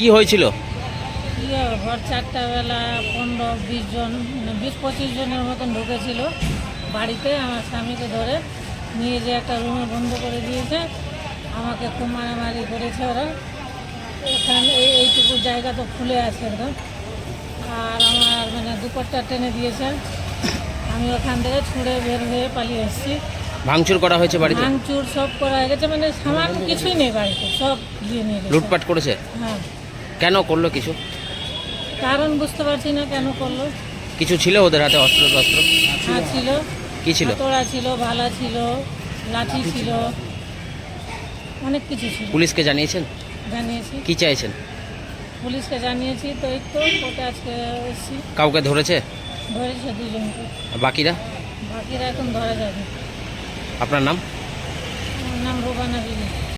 কি হয়েছিল? হবে, ভোর চারটা বেলা পনেরো বিশ জন মানে বিশ পঁচিশ জনের মতন ঢুকেছিল বাড়িতে আমার স্বামীকে ধরে। নিয়ে যে একটা রুমে বন্ধ করে দিয়েছে। আমাকে খুব মারামারি করেছে ওরা। এখানে এই এইটুকু জায়গা তো খুলে আছে একদম। আর আমার মানে দুপাট্টা টেনে দিয়েছে। আমি ওখান থেকে ছুঁড়ে বের হয়ে পালিয়ে এসেছি। ভাঙচুর করা হয়েছে বাড়িতে? ভাঙচুর সব করা হয়ে গেছে। মানে সামান্য কিছুই নেই বাড়িতে সব দিয়ে নিয়ে লুটপাট করেছে? হ্যাঁ। কেন করল কিছু? কারণ বুঝতে পারছি না কেন করল। কিছু ছিল ওদের হাতে অস্ত্র টস্ত্র? হ্যাঁ ছিল। কি ছিল? তোড়া ছিল ভালা ছিল লাঠি ছিল অনেক কিছু ছিল। পুলিশকে জানিয়েছেন? জানিয়েছি। কি চাইছেন? পুলিশকে জানিয়েছি তো এই তো কোর্টে আজকে এসেছি। কাউকে ধরেছে? ধরেছে দুজনকে। আর বাকিরা? বাকিরা এখন ধরা যাবে। আপনার নাম? আমার নাম রোবানা বিবি।